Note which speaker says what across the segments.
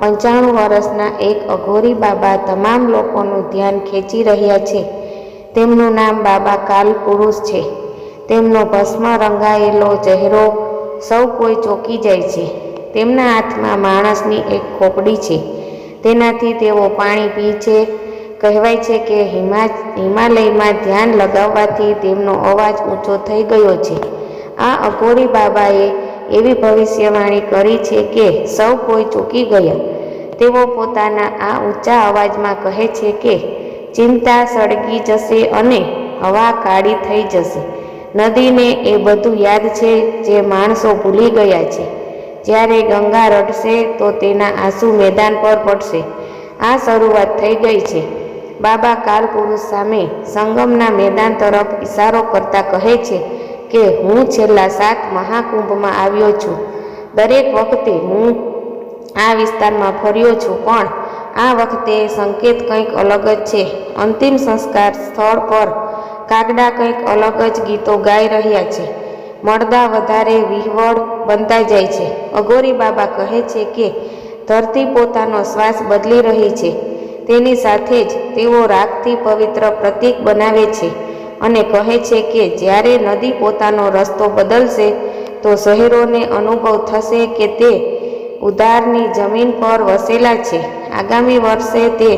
Speaker 1: પંચાણું વર્ષના એક અઘોરી બાબા તમામ લોકોનું ધ્યાન ખેંચી રહ્યા છે. તેમનું નામ બાબા કાલ પુરુષ છે. તેમનો ભસ્મ રંગાયેલો ચહેરો સૌ કોઈ ચોંકી જાય છે. તેમના હાથમાં માણસની એક ખોપડી છે. તેનાથી તેઓ પાણી પી છે. કહેવાય છે કે હિમા, હિમાલયમાં ધ્યાન લગાવવાથી તેમનો અવાજ ઊંચો થઈ ગયો છે. આ અઘોરી બાબાએ એવી ભવિષ્યવાણી કરી છે કે સૌ કોઈ ચૂકી ગયા. તેઓ પોતાના આ ઊંચા અવાજમાં કહે છે કે, ચિંતા સળગી જશે અને હવા કાળી થઈ જશે. નદીને એ બધું યાદ છે જે માણસો ભૂલી ગયા છે. જ્યારે ગંગા રડશે તો તેના આંસુ મેદાન પર પડશે. આ શરૂઆત થઈ ગઈ છે. બાબા કાલપુરુષ સામે સંગમના મેદાન તરફ ઇશારો કરતા કહે છે કે હું છેલ્લા સાત મહાકુંભમાં આવ્યો છું. દરેક વખતે હું આ વિસ્તારમાં ફર્યો છું, પણ આ વખતે સંકેત કંઈક અલગ જ છે. અંતિમ સંસ્કાર સ્થળ પર કાગડા કંઈક અલગ જ ગીતો ગાઈ રહ્યા છે. મળદા વધારે વિહવળ બનતા જાય છે. અઘોરી બાબા કહે છે કે ધરતી પોતાનો શ્વાસ બદલી રહી છે. તેની સાથે જ તેઓ રાખથી પવિત્ર પ્રતીક બનાવે છે. અને કહે છે કે જ્યારે નદી પોતાનો રસ્તો બદલશે, તો શહેરોને અનુભવ થશે કે તે ઉદારની જમીન પર વસેલા છે. આગામી વર્ષે તે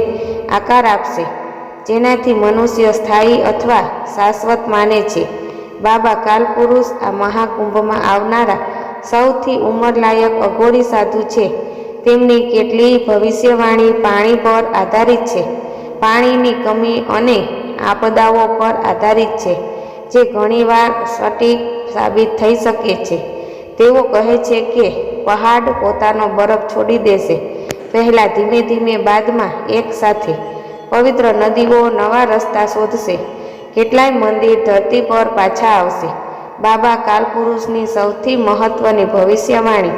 Speaker 1: આકાર આપશે, જેનાથી મનુષ્ય સ્થાયી અથવા શાશ્વત માને છે. બાબા કાલપુરુષ આ મહાકુંભમાં આવનારા સૌથી ઉંમરલાયક અઘોરી સાધુ છે. તેમની કેટલીય ભવિષ્યવાણી પાણી પર આધારિત છે. પાણીની કમી અને આપદાઓ પર આધારિત છે, જે ઘણીવાર સટીક સાબિત થઈ શકે છે. તેઓ કહે છે કે, પહાડ પોતાનો બરફ છોડી દેશે. પહેલાં ધીમે ધીમે બાદમાં એક સાથે પવિત્ર નદીઓ નવા રસ્તા શોધશે. કેટલાય મંદિર ધરતી પર પાછા આવશે. બાબા કાલપુરુષની સૌથી મહત્વની ભવિષ્યવાણી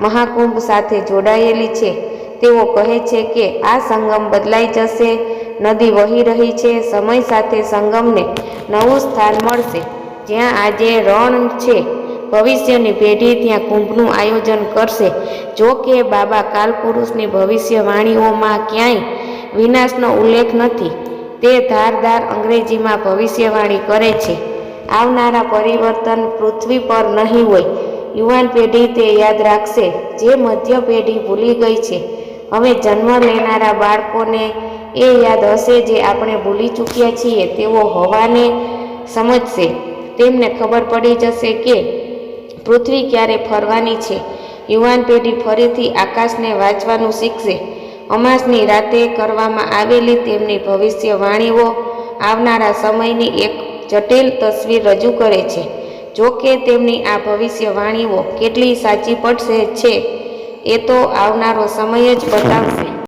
Speaker 1: મહાકુંભ સાથે જોડાયેલી છે. તેઓ કહે છે કે, આ સંગમ બદલાઈ જશે નદી વહી રહી છે. સમય સાથે સંગમને નવું સ્થાન મળશે. જ્યાં આજે રણ છે. ભવિષ્યની પેઢી ત્યાં કુંભનું આયોજન કરશે. જો કે બાબા કાલપુરુષની ભવિષ્યવાણીઓમાં ક્યાંય વિનાશનો ઉલ્લેખ નથી. તે ધારદાર અંગ્રેજીમાં ભવિષ્યવાણી કરે છે. આવનારા પરિવર્તન પૃથ્વી પર નહીં હોય. યુવાન પેઢી તે યાદ રાખશે. જે મધ્ય પેઢી ભૂલી ગઈ છે. હવે જન્મ લેનારા બાળકોને એ યાદ હશે જે આપણે ભૂલી ચૂક્યા છીએ, તેઓ હવાને સમજશે. તેમને ખબર પડી જશે કે પૃથ્વી ક્યારે ફરવાની છે. યુવાન પેઢી ફરીથી આકાશને વાંચવાનું શીખશે. અમાસની રાતે કરવામાં આવેલી તેમની ભવિષ્યવાણીઓ આવનારા સમયની એક જટિલ તસવીર રજૂ કરે છે. જો કે તેમની આ ભવિષ્યવાણીઓ કેટલી સાચી પડશે છે, એ તો આવનારો સમય જ બતાવશે.